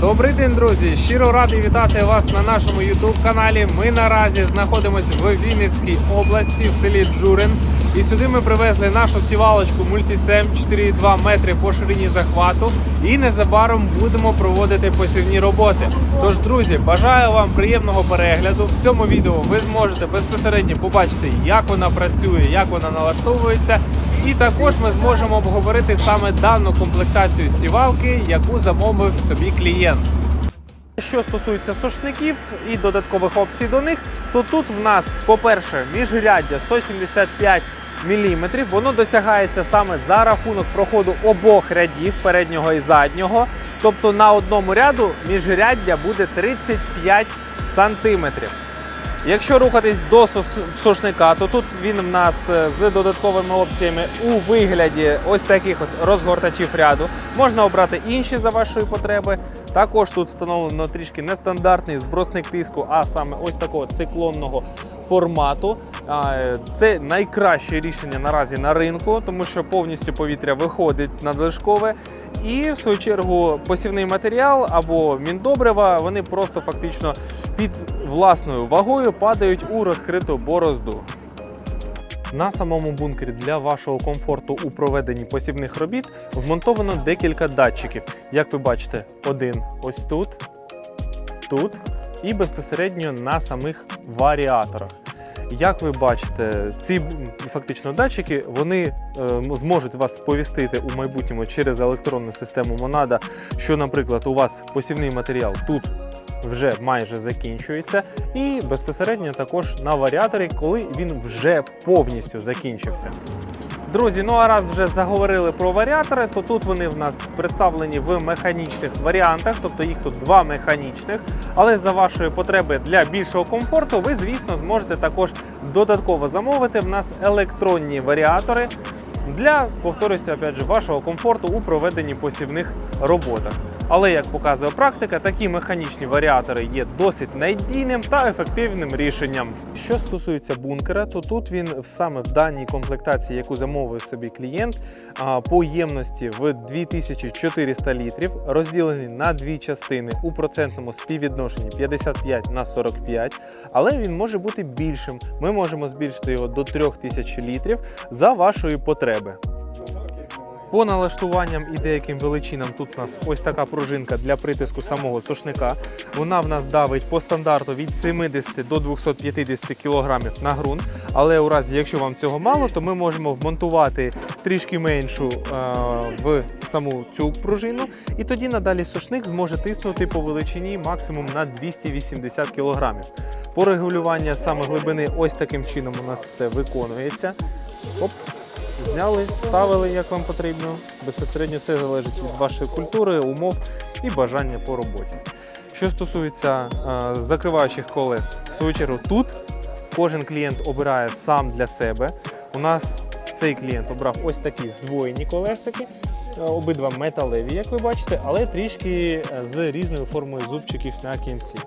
Добрий день, друзі! Щиро радий вітати вас на нашому youtube каналі. Ми наразі знаходимося в Вінницькій області, в селі Джурин. І сюди ми привезли нашу сівалочку Multisem 4,2 метри по ширині захвату. І незабаром будемо проводити посівні роботи. Тож, друзі, бажаю вам приємного перегляду. В цьому відео ви зможете безпосередньо побачити, як вона працює, як вона налаштовується. І також ми зможемо обговорити саме дану комплектацію сівалки, яку замовив собі клієнт. Що стосується сошників і додаткових опцій до них, то тут в нас, по-перше, міжряддя 175 мм. Воно досягається саме за рахунок проходу обох рядів переднього і заднього. Тобто на одному ряду міжряддя буде 35 сантиметрів. Якщо рухатись до сошника, то тут він в нас е, з додатковими опціями у вигляді ось таких от розгортачів ряду. Можна обрати інші за вашої потреби. Також тут встановлено трішки нестандартний збросник тиску, а саме ось такого циклонного формату. Це найкраще рішення наразі на ринку, тому що повністю повітря виходить надлишкове. І в свою чергу посівний матеріал або міндобрива вони просто фактично під власною вагою падають у розкриту борозду. На самому бункері для вашого комфорту у проведенні посівних робіт вмонтовано декілька датчиків. Як ви бачите, один ось тут, тут і безпосередньо на самих варіаторах. Як ви бачите, ці фактично датчики вони е, зможуть вас сповістити у майбутньому через електронну систему Монада, що, наприклад, у вас посівний матеріал тут вже майже закінчується, і безпосередньо також на варіаторі, коли він вже повністю закінчився. Друзі, ну а раз вже заговорили про варіатори, то тут вони в нас представлені в механічних варіантах, тобто їх тут два механічних. Але за вашої потреби для більшого комфорту, ви, звісно, зможете також додатково замовити в нас електронні варіатори для, повторюся, опять же, вашого комфорту у проведенні посівних роботах. Але як показує практика, такі механічні варіатори є досить надійним та ефективним рішенням. Що стосується бункера, то тут він саме в даній комплектації, яку замовив собі клієнт, по ємності в 2400 літрів, розділений на дві частини у процентному співвідношенні 55 на 45, але він може бути більшим. Ми можемо збільшити його до 3000 літрів за вашої потреби. По налаштуванням і деяким величинам тут у нас ось така пружинка для притиску самого сушника. Вона в нас давить по стандарту від 70 до 250 кг на ґрунт. Але у разі, якщо вам цього мало, то ми можемо вмонтувати трішки меншу е, в саму цю пружину. І тоді надалі сушник зможе тиснути по величині максимум на 280 кг. По регулюванню саме глибини ось таким чином у нас це виконується. Оп, Зняли, вставили, як вам потрібно. Безпосередньо все залежить від вашої культури, умов і бажання по роботі. Що стосується е, закриваючих колес, в свою чергу тут кожен клієнт обирає сам для себе. У нас цей клієнт обрав ось такі здвоєні колесики, е, обидва металеві, як ви бачите, але трішки е, з різною формою зубчиків на кінці.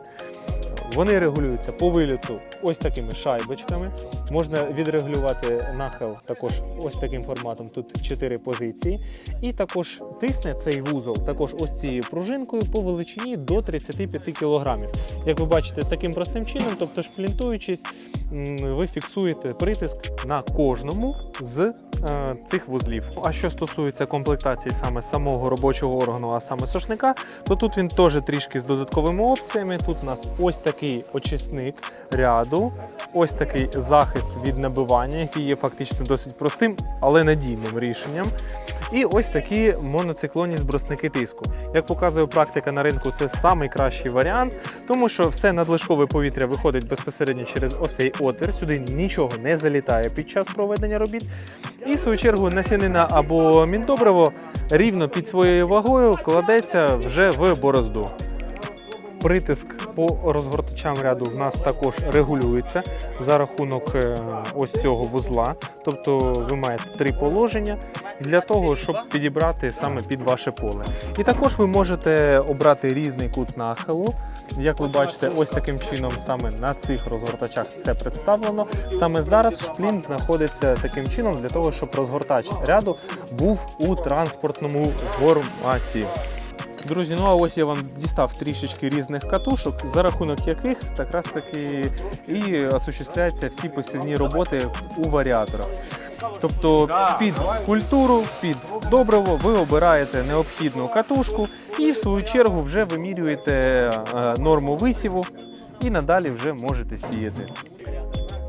Вони регулюються по виліту ось такими шайбочками. Можна відрегулювати нахил також ось таким форматом. Тут 4 позиції. І також тисне цей вузол також ось цією пружинкою по величині до 35 кг. Як ви бачите, таким простим чином, тобто шплінтуючись, ви фіксуєте притиск на кожному з е, цих вузлів. А що стосується комплектації саме самого робочого органу, а саме сошника, то тут він теж трішки з додатковими опціями. Тут у нас ось такий очисник ряду, ось такий захист від набивання, який є фактично досить простим, але надійним рішенням. І ось такі моноциклонні збросники тиску. Як показує практика на ринку, це найкращий варіант, тому що все надлишкове повітря виходить безпосередньо через оцей отвір. Сюди нічого не залітає під час проведення робіт. І в свою чергу насінина або міндобриво рівно під своєю вагою кладеться вже в борозду. Притиск по розгортачам ряду в нас також регулюється за рахунок е, ось цього вузла. Тобто ви маєте три положення для того, щоб підібрати саме під ваше поле. І також ви можете обрати різний кут нахилу. Як ви бачите, ось таким чином саме на цих розгортачах це представлено. Саме зараз шплін знаходиться таким чином для того, щоб розгортач ряду був у транспортному форматі. Друзі, ну а ось я вам дістав трішечки різних катушок, за рахунок яких якраз таки і осуществляються всі посівні роботи у варіаторах. Тобто під культуру, під добриво ви обираєте необхідну катушку і в свою чергу вже вимірюєте е, норму висіву і надалі вже можете сіяти.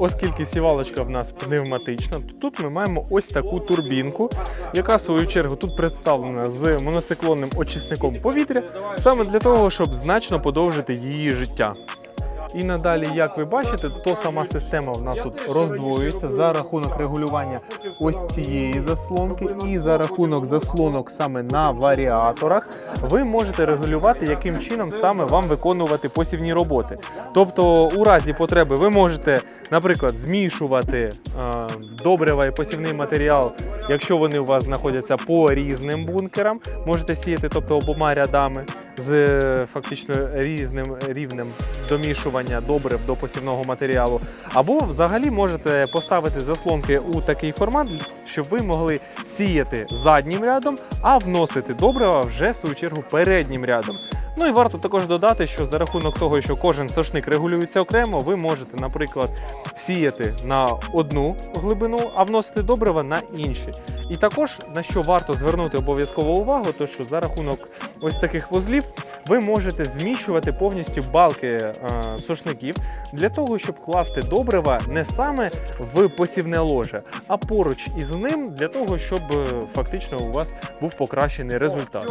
Оскільки сівалочка в нас пневматична, то тут ми маємо ось таку турбінку, яка в свою чергу тут представлена з моноциклонним очисником повітря, саме для того, щоб значно подовжити її життя. І надалі, як ви бачите, то сама система в нас тут роздвоюється за рахунок регулювання ось цієї заслонки, і за рахунок заслонок саме на варіаторах, ви можете регулювати, яким чином саме вам виконувати посівні роботи. Тобто, у разі потреби ви можете, наприклад, змішувати е, добрива і посівний матеріал, якщо вони у вас знаходяться по різним бункерам, можете сіяти, тобто обома рядами з е, фактично різним рівнем домішування добрив до посівного матеріалу. Або взагалі можете поставити заслонки у такий формат, щоб ви могли сіяти заднім рядом, а вносити добрива вже в свою чергу переднім рядом. Ну і варто також додати, що за рахунок того, що кожен сошник регулюється окремо, ви можете, наприклад, сіяти на одну глибину, а вносити добрива на інші. І також на що варто звернути обов'язково увагу, то що за рахунок ось таких вузлів ви можете зміщувати повністю балки е, сошників для того, щоб класти добрива не саме в посівне ложе, а поруч із ним для того, щоб е, фактично у вас був покращений результат.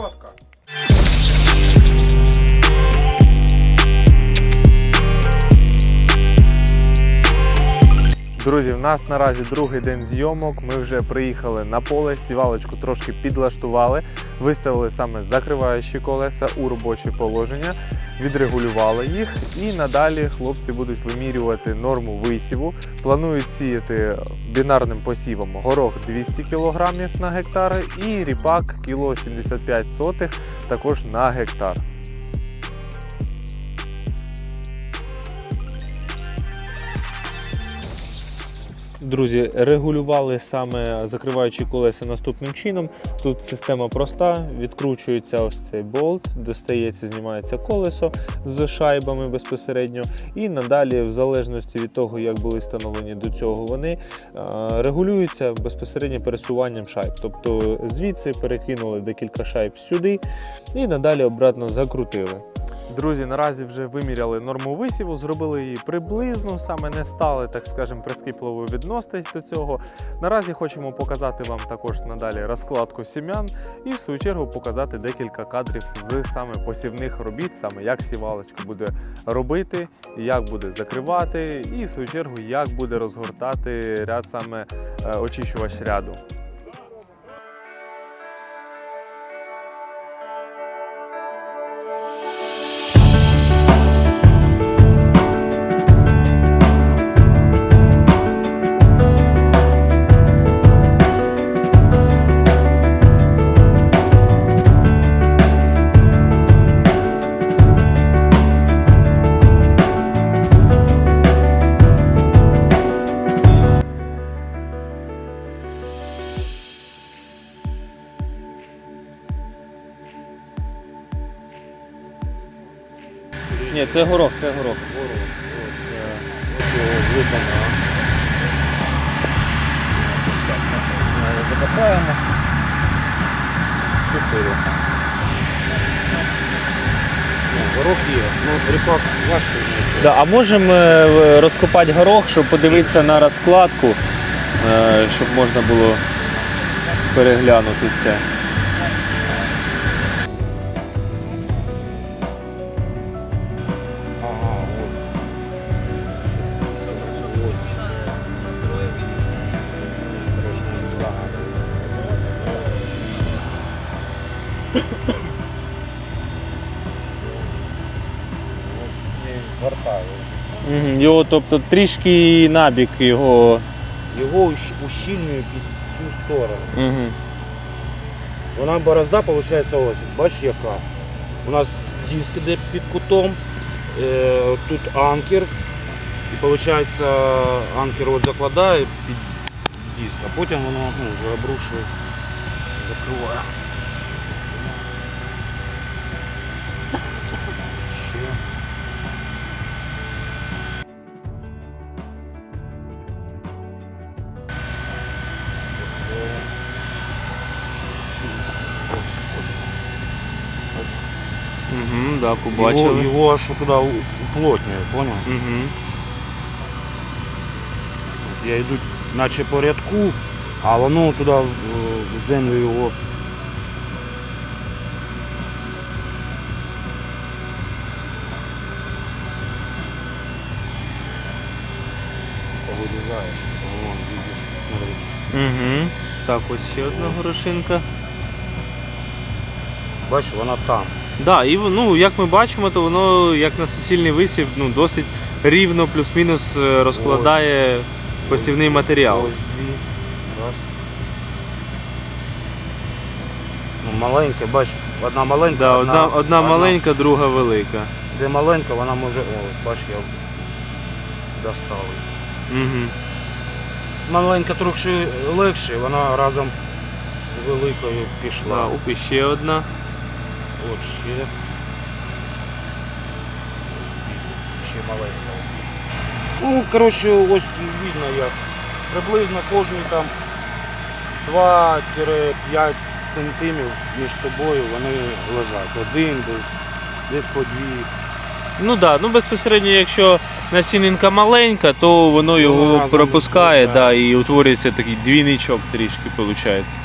Друзі, в нас наразі другий день зйомок. Ми вже приїхали на поле, сівалочку трошки підлаштували, виставили саме закриваючі колеса у робоче положення, відрегулювали їх і надалі хлопці будуть вимірювати норму висіву. Планують сіяти бінарним посівом горох 200 кг на гектар і ріпак кіло 75 сотих також на гектар. Друзі, регулювали саме закриваючі колеса наступним чином. Тут система проста, відкручується ось цей болт, достається, знімається колесо з шайбами безпосередньо. І надалі, в залежності від того, як були встановлені до цього, вони е, регулюються безпосередньо пересуванням шайб. Тобто звідси перекинули декілька шайб сюди і надалі обратно закрутили. Друзі, наразі вже виміряли норму висіву, зробили її приблизно, саме не стали, так скажемо, прискіпливо відноситись до цього. Наразі хочемо показати вам також надалі розкладку сім'ян і в свою чергу показати декілька кадрів з саме посівних робіт, саме як сівалочка буде робити, як буде закривати, і в свою чергу як буде розгортати ряд саме е, очищувач ряду. Це горох, це горох. Закопаємо. Чотири. Горох є, ну ріпак важко. Да, а можемо е, розкопати горох, щоб подивитися на розкладку, е, щоб можна було переглянути це. Його, тобто трішки набік його. Його ущ- ущільнюю під цю сторону. Угу. Вона борозда, виходить, ось. Бачиш яка? У нас диск іде під кутом, е, тут анкер. І виходить, анкер от закладає під диск, а потім воно ну, вже обрушує, закриває. Да, Його, побачили. його аж туди уплотнює, поняв? Угу. Я йду наче по рядку, а воно туди в в землю його. Повилізаєш. Вон, видиш, смотри. Угу. Так, ось ще одна горошинка. Бачиш, вона там. Да, і ну, як ми бачимо, то воно як на суцільний висів ну, досить рівно плюс-мінус е, розкладає посівний матеріал. Ось дві. Раз. Ну, маленька, бачиш, одна маленька, Да, одна, одна маленька, друга велика. Де маленька, вона може. О, бачиш, я достав. її. Угу. Маленька трохи легше, вона разом з великою пішла. Да, оп, і ще одна. От ще. Ще маленька. Ну, коротше, ось видно як. Приблизно кожні там 2-5 сантиметрів між собою вони лежать. Один десь, десь по дві. Ну так, да, ну безпосередньо, якщо насінинка маленька, то воно його разом пропускає да. і утворюється такий двійничок трішки, виходить.